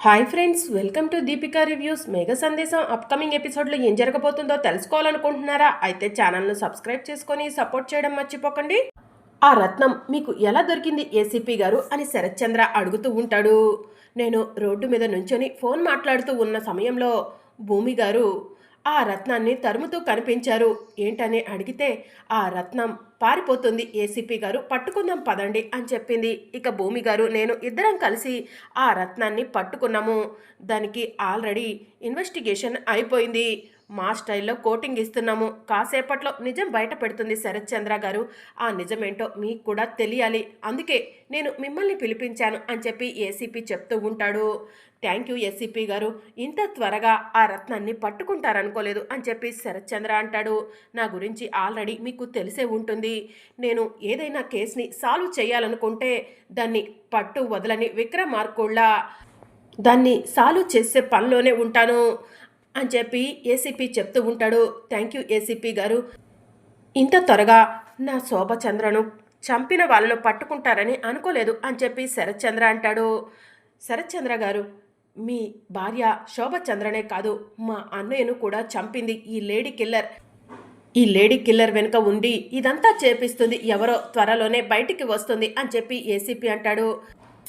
Hi friends welcome to Deepika reviews Megha Sandesam upcoming ఎపిసోడ్లో ఏం జరగబోతుందో తెలుసుకోవాలనుకుంటున్నారా? అయితే ఛానల్ను సబ్స్క్రైబ్ చేసుకొని సపోర్ట్ చేయడం మర్చిపోకండి. ఆ రత్నం మీకు ఎలా దొరికింది ఏసీపీ గారు అని శరత్చంద్ర అడుగుతూ ఉంటాడు. నేను రోడ్డు మీద నుంచొని ఫోన్ మాట్లాడుతూ ఉన్న సమయంలో భూమి గారు ఆ రత్నాన్ని తరుముతూ కనిపించారు. ఏంటని అడిగితే ఆ రత్నం పారిపోతుంది. ఏసీపీ గారు పట్టుకుందాం పదండి అని చెప్పింది. ఇక భూమి గారు నేను ఇద్దరం కలిసి ఆ రత్నాన్ని పట్టుకున్నాము. దానికి ఆల్రెడీ ఇన్వెస్టిగేషన్ అయిపోయింది. మా స్టైల్లో కోటింగ్ ఇస్తున్నాము. కాసేపట్లో నిజం బయట పెడుతుంది శరత్ చంద్ర గారు. ఆ నిజమేంటో మీకు కూడా తెలియాలి. అందుకే నేను మిమ్మల్ని పిలిపించాను అని చెప్పి ఏసీపీ చెప్తూ ఉంటాడు. థ్యాంక్ యూ ఏసీపీ గారు. ఇంత త్వరగా ఆ రత్నాన్ని పట్టుకుంటారనుకోలేదు అని చెప్పి శరత్ చంద్ర అంటాడు. నా గురించి ఆల్రెడీ మీకు తెలిసే ఉంటుంది. నేను ఏదైనా కేసుని సాల్వ్ చేయాలనుకుంటే దాన్ని పట్టు వదలని విక్రమార్కుళ్ళ. దాన్ని సాల్వ్ చేసే పనిలోనే ఉంటాను. అని చెప్పి ఏసీపీ చెప్తూ ఉంటాడు. థ్యాంక్ యూ ఏసీపీ గారు. ఇంత త్వరగా నా శోభచంద్రను చంపిన వాళ్ళను పట్టుకుంటారని అనుకోలేదు అని చెప్పి శరత్చంద్ర అంటాడు. శరత్చంద్ర గారు మీ భార్య శోభచంద్రనే కాదు మా అన్నయ్యను కూడా చంపింది ఈ లేడీ కిల్లర్. ఈ లేడీ కిల్లర్ వెనుక ఉండి ఇదంతా చేపిస్తుంది ఎవరో త్వరలోనే బయటికి వస్తుంది అని చెప్పి ఏసీపీ అంటాడు.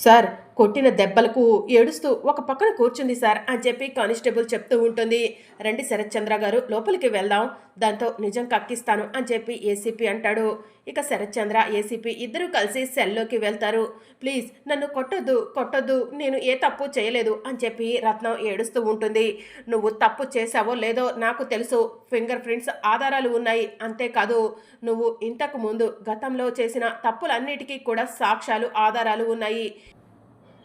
సార్ కొట్టిన దెబ్బలకు ఏడుస్తూ ఒక పక్కన కూర్చుంది సార్ అని చెప్పి కానిస్టేబుల్ చెప్తూ ఉంటుంది. రండి శరత్చంద్ర గారు లోపలికి వెళ్దాం. దాంతో నిజం కక్కిస్తాను అని చెప్పి ఏసీపీ అంటాడు. ఇక శరత్చంద్ర ఏసీపీ ఇద్దరు కలిసి సెల్లోకి వెళ్తారు. ప్లీజ్ నన్ను కొట్టొద్దు కొట్టొద్దు నేను ఏ తప్పు చేయలేదు అని చెప్పి రత్నం ఏడుస్తూ ఉంటుంది. నువ్వు తప్పు చేసావో లేదో నాకు తెలుసు. ఫింగర్ ప్రింట్స్ ఆధారాలు ఉన్నాయి. అంతేకాదు నువ్వు ఇంతకు ముందు గతంలో చేసిన తప్పులన్నిటికీ కూడా సాక్ష్యాలు ఆధారాలు ఉన్నాయి.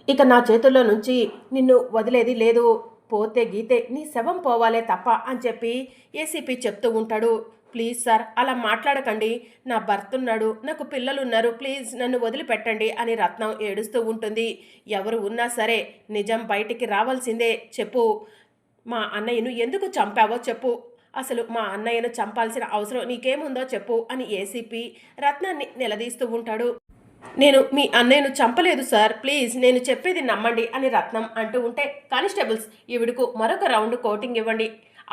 ఇక నా చేతుల్లో నుంచి నిన్ను వదిలేది లేదు. పోతే గీతే నీ శవం పోవాలే తప్ప అని చెప్పి ఏసీపీ చెప్తూ ఉంటాడు. ప్లీజ్ సార్ అలా మాట్లాడకండి. నా భర్త ఉన్నాడు నాకు పిల్లలు ఉన్నారు ప్లీజ్ నన్ను వదిలిపెట్టండి అని రత్నం ఏడుస్తూ ఉంటుంది. ఎవరు ఉన్నా సరే నిజం బయటికి రావాల్సిందే చెప్పు. మా అన్నయ్యను ఎందుకు చంపావో చెప్పు. అసలు మా అన్నయ్యను చంపాల్సిన అవసరం నీకేముందో చెప్పు అని ఏసీపీ రత్నాన్ని నిలదీస్తూ ఉంటాడు. నేను మీ అన్నయ్యను చంపలేదు సార్. ప్లీజ్ నేను చెప్పేది నమ్మండి అని రత్నం అంటూ ఉంటే కానిస్టేబుల్స్ ఈవిడకు మరొక రౌండ్ కోటింగ్ ఇవ్వండి.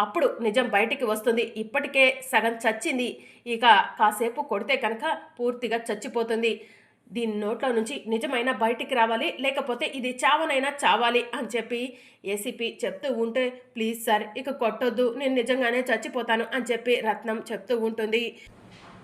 అప్పుడు నిజం బయటికి వస్తుంది. ఇప్పటికే సగం చచ్చింది. ఇక కాసేపు కొడితే కనుక పూర్తిగా చచ్చిపోతుంది. దీని నోట్లో నుంచి నిజమైన బయటికి రావాలి. లేకపోతే ఇది చావనైనా చావాలి అని చెప్పి ఏసీపీ చెప్తూ ఉంటే ప్లీజ్ సార్ ఇక కొట్టొద్దు. నేను నిజంగానే చచ్చిపోతాను అని చెప్పి రత్నం చెప్తూ ఉంటుంది.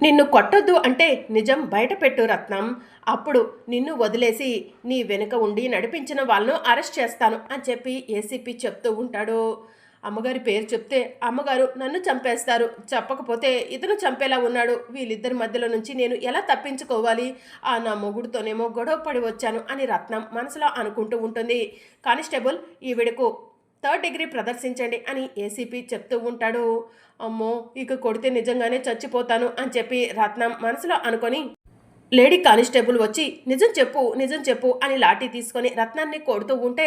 నిన్ను కొట్టొద్దు అంటే నిజం బయటపెట్టు రత్నం. అప్పుడు నిన్ను వదిలేసి నీ వెనుక ఉండి నడిపించిన వాళ్ళను అరెస్ట్ చేస్తాను అని చెప్పి ఏసీపీ చెప్తూ ఉంటాడు. అమ్మగారి పేరు చెప్తే అమ్మగారు నన్ను చంపేస్తారు. చెప్పకపోతే ఇతను చంపేలా ఉన్నాడు. వీళ్ళిద్దరి మధ్యలో నుంచి నేను ఎలా తప్పించుకోవాలి? ఆ నా మొగుడుతోనేమో గొడవ పడి వచ్చాను అని రత్నం మనసులో అనుకుంటూ ఉంటుంది. కానిస్టేబుల్ ఈవిడకు థర్డ్ డిగ్రీ ప్రదర్శించండి అని ఏసీపీ చెప్తూ ఉంటాడు. అమ్మో ఇక కొడితే నిజంగానే చచ్చిపోతాను అని చెప్పి రత్నం మనసులో అనుకొని లేడీ కానిస్టేబుల్ వచ్చి నిజం చెప్పు నిజం చెప్పు అని లాఠీ తీసుకొని రత్నాన్ని కొడుతూ ఉంటే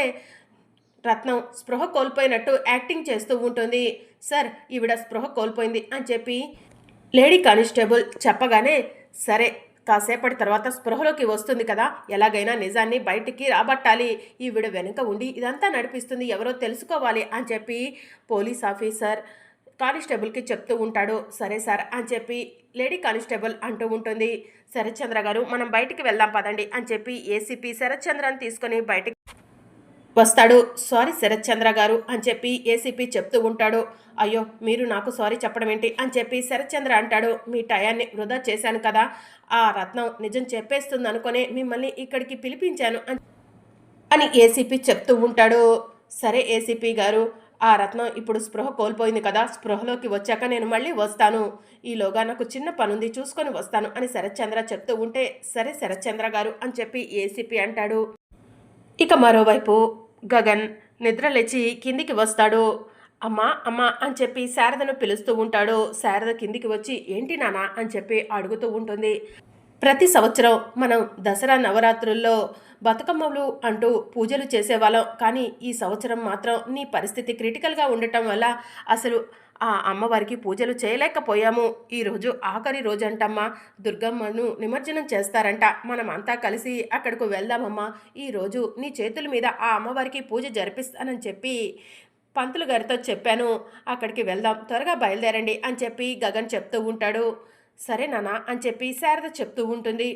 రత్నం స్పృహ కోల్పోయినట్టు యాక్టింగ్ చేస్తూ ఉంటుంది. సార్ ఈవిడ స్పృహ కోల్పోయింది అని చెప్పి లేడీ కానిస్టేబుల్ చెప్పగానే సరే కాసేపటి తర్వాత స్పృహలోకి వస్తుంది కదా. ఎలాగైనా నిజాన్ని బయటికి రాబట్టాలి. ఈవిడ వెనుక ఉండి ఇదంతా నడిపిస్తుంది. ఎవరో తెలుసుకోవాలి అని చెప్పి పోలీస్ ఆఫీసర్ కానిస్టేబుల్కి చెప్తూ ఉంటాడు. సరే సార్ అని చెప్పి లేడీ కానిస్టేబుల్ అంటూ ఉంటుంది. శరత్చంద్ర గారు మనం బయటికి వెళ్దాం పదండి అని చెప్పి ఏసీపీ శరత్చంద్రని తీసుకొని బయటికి వస్తాడు. సారీ శరత్చంద్ర గారు అని చెప్పి ఏసీపీ చెప్తూ ఉంటాడు. అయ్యో మీరు నాకు సారీ చెప్పడం ఏంటి? అని చెప్పి శరత్చంద్ర అంటాడు. మీ టయాన్ని వృధా చేశాను కదా. ఆ రత్నం నిజం చెప్పేస్తుంది అనుకునే మిమ్మల్ని ఇక్కడికి పిలిపించాను అని అని ఏసీపీ చెప్తూ ఉంటాడు. సరే ఏసీపీ గారు ఆ రత్నం ఇప్పుడు స్పృహ కోల్పోయింది కదా. స్పృహలోకి వచ్చాక నేను మళ్ళీ వస్తాను. ఈలోగా నాకు చిన్న పనుంది చూసుకొని వస్తాను అని శరత్చంద్ర చెప్తూ ఉంటే సరే శరత్చంద్ర గారు అని చెప్పి ఏసీపీ అంటాడు. ఇక మరోవైపు గగన్ నిద్రలేచి కిందికి వస్తాడు. అమ్మా అమ్మా అని చెప్పి శారదను పిలుస్తూ ఉంటాడు. శారద కిందికి వచ్చి ఏంటి నానా అని చెప్పి అడుగుతూ ఉంటుంది. ప్రతి సంవత్సరం మనం దసరా నవరాత్రుల్లో బతుకమ్మలు అంటూ పూజలు చేసేవాళ్ళం. కానీ ఈ సంవత్సరం మాత్రం నీ పరిస్థితి క్రిటికల్గా ఉండటం వల్ల అసలు ఆ అమ్మవారికి పూజలు చేయలేకపోయాము. ఈరోజు ఆఖరి రోజు అంటమ్మా దుర్గమ్మను నిమజ్జనం చేస్తారంట. మనమంతా కలిసి అక్కడికి వెళ్దామమ్మా. ఈరోజు నీ చేతుల మీద ఆ అమ్మవారికి పూజ జరిపిస్తానని చెప్పి పంతులు గారితో చెప్పాను. అక్కడికి వెళ్దాం త్వరగా బయలుదేరండి అని చెప్పి గగన్ చెప్తూ ఉంటాడు. సరే నాన్న అని చెప్పి శారద చెప్తూ ఉంటుంది.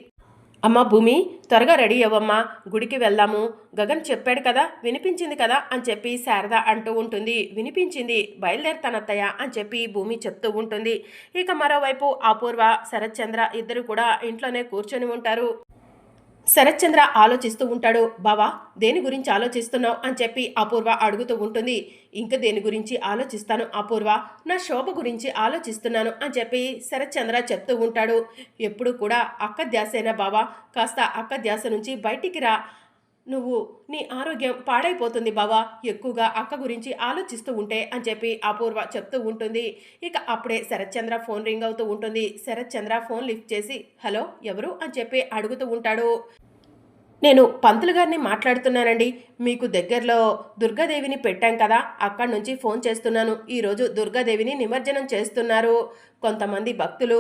అమ్మ భూమి త్వరగా రెడీ అవ్వమ్మా. గుడికి వెళ్దాము. గగన్ చెప్పాడు కదా వినిపించింది కదా అని చెప్పి శారద అంటూ ఉంటుంది. వినిపించింది బయలుదేరుతానత్తయ్య అని చెప్పి భూమి చెప్తూ ఉంటుంది. ఇక మరోవైపు అపూర్వ శరత్చంద్ర ఇద్దరు కూడా ఇంట్లోనే కూర్చొని ఉంటారు. శరత్చంద్ర ఆలోచిస్తూ ఉంటాడు బావా దేని గురించి ఆలోచిస్తున్నావు? అని చెప్పి అపూర్వ అడుగుతూ ఉంటుంది. ఇంక దేని గురించి ఆలోచిస్తాను అపూర్వ? నా శోభ గురించి ఆలోచిస్తున్నాను అని చెప్పి శరత్చంద్ర చెప్తూ ఉంటాడు. ఎప్పుడు కూడా అక్క ధ్యాసేనా బావా కాస్త అక్క ధ్యాస నుంచి బయటికి రా. నువ్వు నీ ఆరోగ్యం పాడైపోతుంది బావా. ఎక్కువగా అక్క గురించి ఆలోచిస్తూ ఉంటే అని చెప్పి అపూర్వ చెప్తూ ఉంటుంది. ఇక అప్పుడే శరత్చంద్ర ఫోన్ రింగ్ అవుతూ ఉంటుంది. శరత్చంద్ర ఫోన్ లిఫ్ట్ చేసి హలో ఎవరు? అని చెప్పి అడుగుతూ ఉంటాడు. నేను పంతులు గారిని మాట్లాడుతున్నానండి. మీకు దగ్గరలో దుర్గాదేవిని పెట్టాం కదా. అక్కడి నుంచి ఫోన్ చేస్తున్నాను. ఈరోజు దుర్గాదేవిని నిమజ్జనం చేస్తున్నారు. కొంతమంది భక్తులు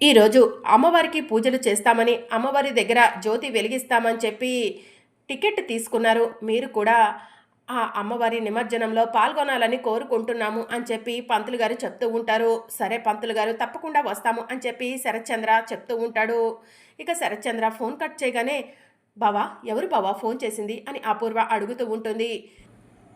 ఈరోజు అమ్మవారికి పూజలు చేస్తామని అమ్మవారి దగ్గర జ్యోతి వెలిగిస్తామని చెప్పి టికెట్ తీసుకున్నారు. మీరు కూడా ఆ అమ్మవారి నిమజ్జనంలో పాల్గొనాలని కోరుకుంటున్నాము అని చెప్పి పంతులు గారు చెప్తూ ఉంటారు. సరే పంతులు గారు తప్పకుండా వస్తాము అని చెప్పి శరత్చంద్ర చెప్తూ ఉంటాడు. ఇక శరత్చంద్ర ఫోన్ కట్ చేయగానే బావా ఎవరు బావా ఫోన్ చేసింది? అని అపూర్వ అడుగుతూ ఉంటుంది.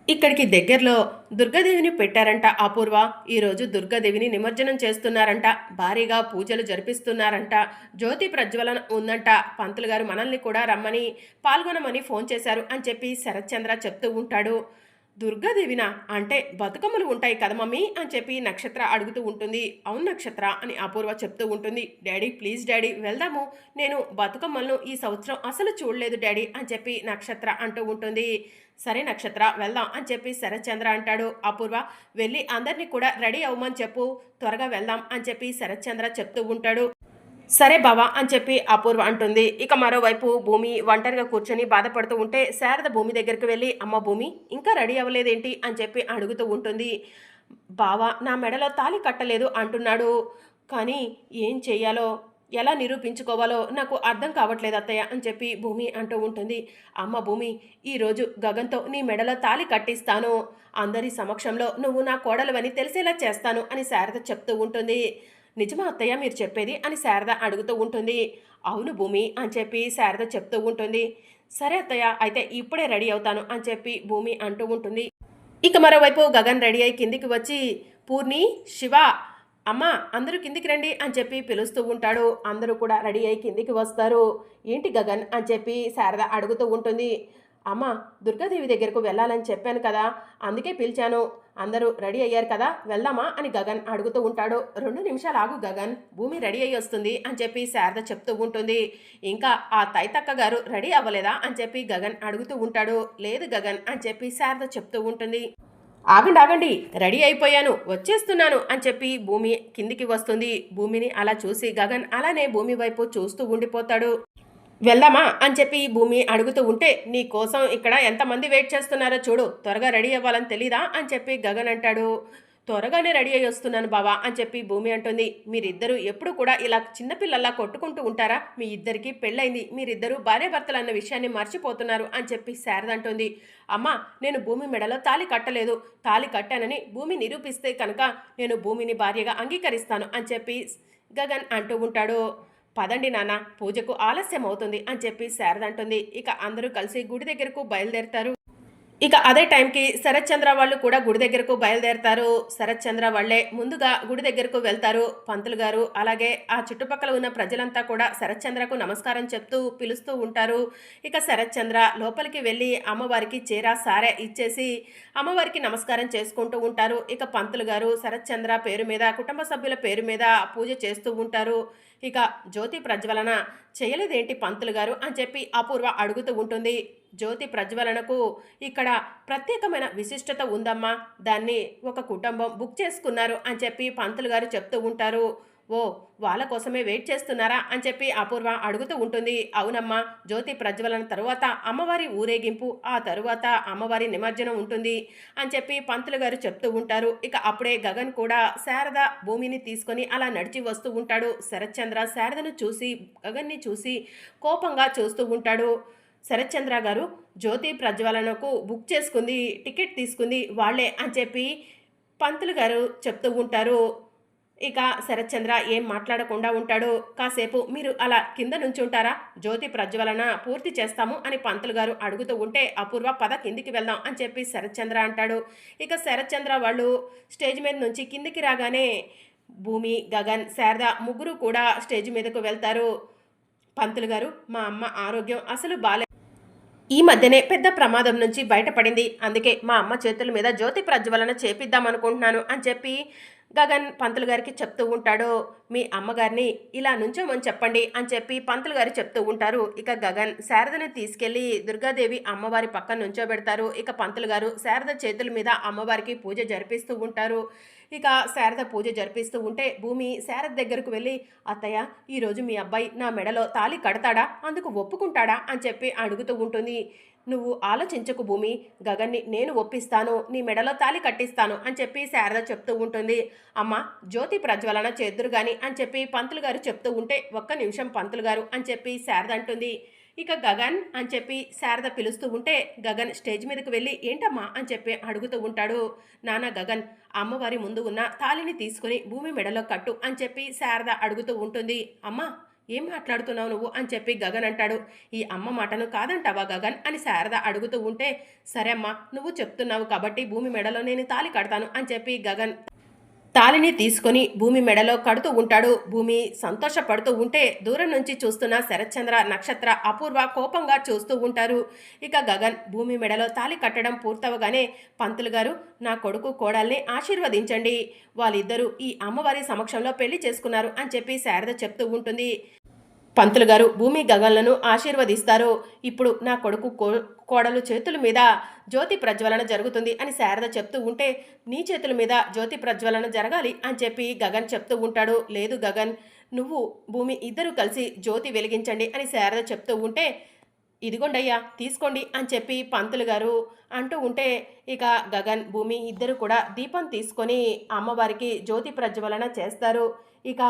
ఇక్కడికి దగ్గరలో దుర్గాదేవిని పెట్టారంట అపూర్వ. ఈరోజు దుర్గాదేవిని నిమజ్జనం చేస్తున్నారంట. భారీగా పూజలు జరిపిస్తున్నారంట. జ్యోతి ప్రజ్వలన ఉందంట. పంతులు గారు మనల్ని కూడా రమ్మని పాల్గొనమని ఫోన్ చేశారు అని చెప్పి శరత్చంద్ర చెప్తూ ఉంటాడు. దుర్గాదేవినా? అంటే బతుకమ్మలు ఉంటాయి కదా మమ్మీ? అని చెప్పి నక్షత్ర అడుగుతూ ఉంటుంది. అవును నక్షత్ర అని అపూర్వ చెప్తూ ఉంటుంది. డాడీ ప్లీజ్ డాడీ వెళ్దాము. నేను బతుకమ్మలను ఈ సంవత్సరం అసలు చూడలేదు డాడీ అని చెప్పి నక్షత్ర అంటూ ఉంటుంది. సరే నక్షత్ర వెళ్దాం అని చెప్పి శరత్చంద్ర అంటాడు. అపూర్వ వెళ్ళి అందరినీ కూడా రెడీ అవ్వమని చెప్పు. త్వరగా వెళ్దాం అని చెప్పి శరత్చంద్ర చెప్తూ ఉంటాడు. సరే బావా అని చెప్పి అపూర్వ అంటుంది. ఇక మరోవైపు భూమి ఒంటరిగా కూర్చొని బాధపడుతూ ఉంటే శారద భూమి దగ్గరికి వెళ్ళి అమ్మ భూమి ఇంకా రెడీ అవ్వలేదేంటి? అని చెప్పి అడుగుతూ ఉంటుంది. బావా నా మెడలో తాళి కట్టలేదు అంటున్నాడు. కానీ ఏం చేయాలో ఎలా నిరూపించుకోవాలో నాకు అర్థం కావట్లేదు అత్తయ్య అని చెప్పి భూమి అంటూ ఉంటుంది. అమ్మ భూమి ఈరోజు గగన్తో నీ మెడలో తాళి కట్టిస్తాను. అందరి సమక్షంలో నువ్వు నా కోడలువని తెలిసేలా చేస్తాను అని శారద చెప్తూ ఉంటుంది. నిజమా అత్తయ్య మీరు చెప్పేది అని శారద అడుగుతూ ఉంటుంది. అవును భూమి అని చెప్పి శారద చెప్తూ ఉంటుంది. సరే అత్తయ్య అయితే ఇప్పుడే రెడీ అవుతాను అని చెప్పి భూమి అంటూ ఉంటుంది. ఇక మరోవైపు గగన్ రెడీ అయి కిందికి వచ్చి పూర్ణి శివ అమ్మ అందరూ కిందికి రండి అని చెప్పి పిలుస్తూ ఉంటాడు. అందరూ కూడా రెడీ అయి కిందికి వస్తారు. ఏంటి గగన్ అని చెప్పి శారద అడుగుతూ ఉంటుంది. అమ్మ దుర్గాదేవి దగ్గరకు వెళ్ళాలని చెప్పాను కదా అందుకే పిలిచాను. అందరూ రెడీ అయ్యారు కదా వెళ్దామా అని గగన్ అడుగుతూ ఉంటాడు. రెండు నిమిషాలు ఆగు గగన్ భూమి రెడీ అయ్యి వస్తుంది అని చెప్పి శారద చెప్తూ ఉంటుంది. ఇంకా ఆ తైతక్క గారు రెడీ అవ్వలేదా అని చెప్పి గగన్ అడుగుతూ ఉంటాడు. లేదు గగన్ అని చెప్పి శారద చెప్తూ ఉంటుంది. ఆగండి ఆగండి రెడీ అయిపోయాను వచ్చేస్తున్నాను అని చెప్పి భూమి కిందికి వస్తుంది. భూమిని అలా చూసి గగన్ అలానే భూమి వైపు చూస్తూ ఉండిపోతాడు. వెళ్దామా అని చెప్పి భూమి అడుగుతూ ఉంటే నీ కోసం ఇక్కడ ఎంతమంది వెయిట్ చేస్తున్నారో చూడు త్వరగా రెడీ అవ్వాలని తెలీదా అని చెప్పి గగన్ అంటాడు. త్వరగానే రెడీ అయ్యి వస్తున్నాను బావా అని చెప్పి భూమి అంటుంది. మీరిద్దరూ ఎప్పుడు కూడా ఇలా చిన్నపిల్లల్లా కొట్టుకుంటూ ఉంటారా? మీ ఇద్దరికి పెళ్ళైంది మీరిద్దరూ భార్యాభర్తలు అన్న విషయాన్ని మర్చిపోతున్నారు అని చెప్పి శారద అంటుంది. అమ్మా నేను భూమి మెడలో తాలి కట్టలేదు. తాలి కట్టానని భూమి నిరూపిస్తే కనుక నేను భూమిని భార్యగా అంగీకరిస్తాను అని చెప్పి గగన్ అంటూ ఉంటాడు. పదండి నాన్న పూజకు ఆలస్యం అవుతుంది అని చెప్పి శారద అంటుంది. ఇక అందరూ కలిసి గుడి దగ్గరకు బయలుదేరుతారు. ఇక అదే టైంకి శరత్చంద్ర వాళ్ళు కూడా గుడి దగ్గరకు బయలుదేరతారు. శరత్చంద్ర వాళ్ళే ముందుగా గుడి దగ్గరకు వెళ్తారు. పంతులు గారు అలాగే ఆ చుట్టుపక్కల ఉన్న ప్రజలంతా కూడా శరత్చంద్రకు నమస్కారం చెప్తూ పిలుస్తూ ఉంటారు. ఇక శరత్చంద్ర లోపలికి వెళ్ళి అమ్మవారికి చీర సారే ఇచ్చేసి అమ్మవారికి నమస్కారం చేసుకుంటూ ఉంటారు. ఇక పంతులు గారు శరత్చంద్ర పేరు మీద కుటుంబ సభ్యుల పేరు మీద పూజ చేస్తూ ఉంటారు. ఇక జ్యోతి ప్రజ్వలన చేయలేదేంటి పంతులు గారు? అని చెప్పి అపూర్వ అడుగుతూ ఉంటుంది. జ్యోతి ప్రజ్వలనకు ఇక్కడ ప్రత్యేకమైన విశిష్టత ఉందమ్మా. దాన్ని ఒక కుటుంబం బుక్ చేసుకున్నారు అని చెప్పి పంతులు గారు చెప్తూ ఉంటారు. ఓ వాళ్ళ కోసమే వెయిట్ చేస్తున్నారా అని చెప్పి అపూర్వ అడుగుతూ ఉంటుంది. అవునమ్మా జ్యోతి ప్రజ్వలన తరువాత అమ్మవారి ఊరేగింపు ఆ తరువాత అమ్మవారి నిమజ్జనం ఉంటుంది అని చెప్పి పంతులు గారు చెప్తూ ఉంటారు. ఇక అప్పుడే గగన్ కూడా శారద భూమిని తీసుకొని అలా నడిచి వస్తూ ఉంటాడు. శరత్చంద్ర శారదను చూసి గగన్ని చూసి కోపంగా చూస్తూ ఉంటాడు. శరత్చంద్ర గారు జ్యోతి ప్రజ్వలనకు బుక్ చేసుకుంది టికెట్ తీసుకుంది వాళ్ళే అని చెప్పి పంతులు గారు చెప్తూ ఉంటారు. ఇక శరత్చంద్ర ఏం మాట్లాడకుండా ఉంటాడు. కాసేపు మీరు అలా కింద నుంచి ఉంటారా? జ్యోతి ప్రజ్వలన పూర్తి చేస్తాము అని పంతులు గారు అడుగుతూ ఉంటే అపూర్వ పద కిందికి వెళ్దాం అని చెప్పి శరత్చంద్ర అంటాడు. ఇక శరత్చంద్ర వాళ్ళు స్టేజ్ మీద నుంచి కిందికి రాగానే భూమి గగన్ శారద ముగ్గురు కూడా స్టేజ్ మీదకు వెళ్తారు. పంతులు గారు మా అమ్మ ఆరోగ్యం అసలు బాలే ఈ మధ్యనే పెద్ద ప్రమాదం నుంచి బయటపడింది. అందుకే మా అమ్మ చేతుల మీద జ్యోతి ప్రజ్వలన చేపిద్దామనుకుంటున్నాను అని చెప్పి గగన్ పంతులు గారికి చెప్తూ ఉంటాడు మీ అమ్మగారిని ఇలా నుంచోమని చెప్పండి అని చెప్పి పంతులు గారు చెప్తూ ఉంటారు. ఇక గగన్ శారదని తీసుకెళ్ళి దుర్గాదేవి అమ్మవారి పక్కన నుంచోబెడతారు. ఇక పంతులు గారు శారద చేతుల మీద అమ్మవారికి పూజ జరిపిస్తూ ఉంటారు. ఇక శారద పూజ జరిపిస్తూ ఉంటే భూమి శారద దగ్గరకు వెళ్ళి అత్తయ్య ఈరోజు మీ అబ్బాయి నా మెడలో తాళి కడతాడా? అందుకు ఒప్పుకుంటాడా? అని చెప్పి అడుగుతూ ఉంటుంది. నువ్వు ఆలోచించకు భూమి. గగన్ని నేను ఒప్పిస్తాను. నీ మెడలో తాళి కట్టిస్తాను అని చెప్పి శారద చెప్తూ ఉంటుంది. అమ్మ జ్యోతి ప్రజ్వలన చేద్దురు గాని అని చెప్పి పంతులు గారు చెప్తూ ఉంటే ఒక్క నిమిషం పంతులు గారు అని చెప్పి శారద అంటుంది. ఇక గగన్ అని చెప్పి శారద పిలుస్తూ ఉంటే గగన్ స్టేజ్ మీదకి వెళ్ళి ఏంటమ్మా అని చెప్పి అడుగుతూ ఉంటాడు. నాన్న గగన్ అమ్మవారి ముందు ఉన్న తాళిని తీసుకుని భూమి మెడలో కట్టు అని చెప్పి శారద అడుగుతూ ఉంటుంది. అమ్మా ఏం మాట్లాడుతున్నావు నువ్వు అని చెప్పి గగన్ అంటాడు. ఈ అమ్మ మాటను కాదంటావా గగన్ అని శారద అడుగుతూ ఉంటే సరే అమ్మా నువ్వు చెప్తున్నావు కాబట్టి భూమి మెడలో నేను తాళి కడతాను అని చెప్పి గగన్ తాళిని తీసుకొని భూమి మెడలో కడుతూ ఉంటాడు. భూమి సంతోషపడుతూ ఉంటే దూరం నుంచి చూస్తున్న శరత్చంద్ర నక్షత్ర అపూర్వ కోపంగా చూస్తూ ఉంటారు. ఇక గగన్ భూమి మెడలో తాళి కట్టడం పూర్తవగానే పంతులు గారు నా కొడుకు కోడల్ని ఆశీర్వదించండి. వాళ్ళిద్దరూ ఈ అమ్మవారి సమక్షంలో పెళ్ళి చేసుకున్నారు అని చెప్పి శారద చెప్తూ ఉంటుంది. పంతులు గారు భూమి గగన్లను ఆశీర్వదిస్తారు. ఇప్పుడు నా కొడుకు కో- కోడలు చేతుల మీద జ్యోతి ప్రజ్వలన జరుగుతుంది అని శారద చెప్తూ ఉంటే నీ చేతుల మీద జ్యోతి ప్రజ్వలన జరగాలి అని చెప్పి గగన్ చెప్తూ ఉంటాడు. లేదు గగన్ నువ్వు భూమి ఇద్దరు కలిసి జ్యోతి వెలిగించండి అని శారద చెప్తూ ఉంటే ఇదిగోండయ్యా తీసుకోండి అని చెప్పి పంతులు గారు అంటూ ఉంటే ఇక గగన్ భూమి ఇద్దరు కూడా దీపం తీసుకొని అమ్మవారికి జ్యోతి ప్రజ్వలన చేస్తారు. ఇక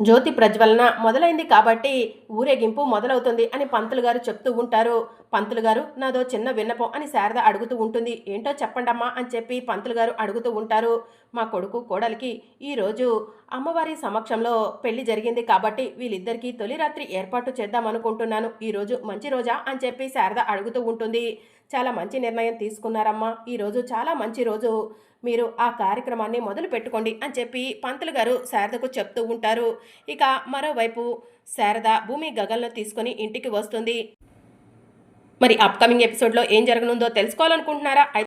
జ్యోతి ప్రజ్వలన మొదలైంది కాబట్టి ఊరేగింపు మొదలవుతుంది అని పంతులు గారు చెప్తూ ఉంటారు. పంతులు గారు నాదో చిన్న విన్నపం అని శారద అడుగుతూ ఉంటుంది. ఏంటో చెప్పండమ్మా అని చెప్పి పంతులు గారు అడుగుతూ ఉంటారు. మా కొడుకు కోడలికి ఈరోజు అమ్మవారి సమక్షంలో పెళ్ళి జరిగింది కాబట్టి వీళ్ళిద్దరికీ తొలి రాత్రి ఏర్పాటు చేద్దాం అనుకుంటున్నాను. ఈరోజు మంచి రోజా అని చెప్పి శారద అడుగుతూ ఉంటుంది. చాలా మంచి నిర్ణయం తీసుకున్నారమ్మా. ఈరోజు చాలా మంచి రోజు. మీరు ఆ కార్యక్రమాన్ని మొదలు పెట్టుకోండి అని చెప్పి పంతులు గారు శారదకు చెప్తూ ఉంటారు. ఇక మరోవైపు శారద భూమి గగన్ను తీసుకొని ఇంటికి వస్తుంది. మరి అప్కమింగ్ ఎపిసోడ్లో ఏం జరగనుందో తెలుసుకోవాలనుకుంటున్నారా? అయితే